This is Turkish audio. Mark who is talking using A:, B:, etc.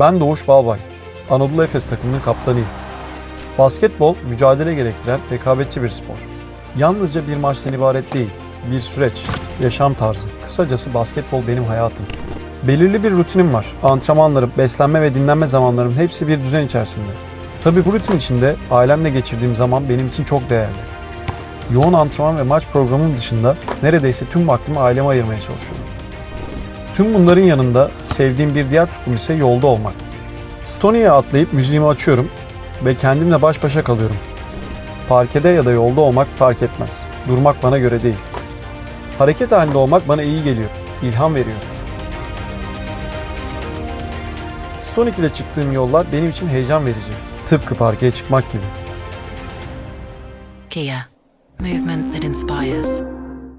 A: Ben Doğuş Balbay. Anadolu Efes takımının kaptanıyım. Basketbol mücadele gerektiren rekabetçi bir spor. Yalnızca bir maçtan ibaret değil, bir süreç, yaşam tarzı. Kısacası basketbol benim hayatım. Belirli bir rutinim var. Antrenmanlarım, beslenme ve dinlenme zamanlarım hepsi bir düzen içerisinde. Tabii bu rutin içinde ailemle geçirdiğim zaman benim için çok değerli. Yoğun antrenman ve maç programım dışında neredeyse tüm vaktimi aileme ayırmaya çalışıyorum. Tüm bunların yanında sevdiğim bir diğer tutkum ise yolda olmak. Stonya'ya atlayıp müziğimi açıyorum ve kendimle baş başa kalıyorum. Parkede ya da yolda olmak fark etmez. Durmak bana göre değil. Hareket halinde olmak bana iyi geliyor, ilham veriyor. Stonik ile çıktığım yollar benim için heyecan verici. Tıpkı parkeye çıkmak gibi.
B: Kia, movement that inspires.